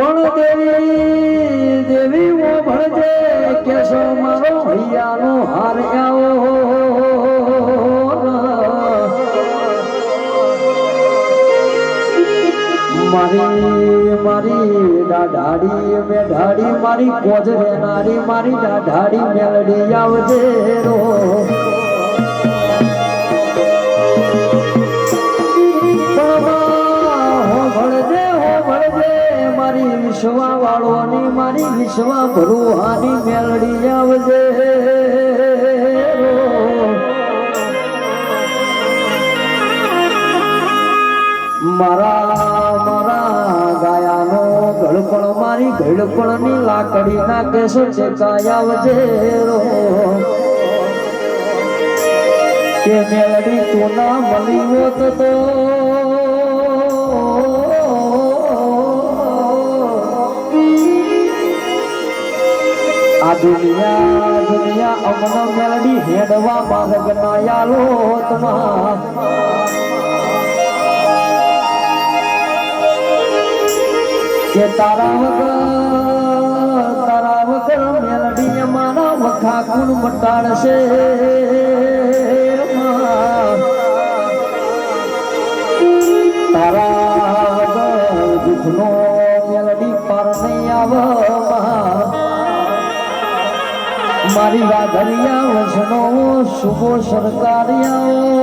પણ દેવી દેવી ઓ ભણજે, કેશો મારો ભૈયાનો હાર આવો મારી મારી દાઢાડી મેઢાડી, મારી કોજ રેનારી, મારી દાઢાડી મેલડી આવજે રો. મારી વિશ્વા વાળોની મારી વિશ્વા ભરુહાની મેલડી આવજે. મારા મારા ગાયાનો ગળપણ, મારી ગળપણની લાકડી ના કેસો છે આવજે રો કે મેલડી તું ના મળી હોત તો આ દુનિયા દુનિયા અમનો મેલડી હેડવા માર્ગ નાયા લોતમાં કે તારા વગર તારા વગર મેલડી મારા વખા કુણ મટાડશે તારા વગર દુઃખનો મારી વાઘરિયા વસનો શુભો સરકારિયા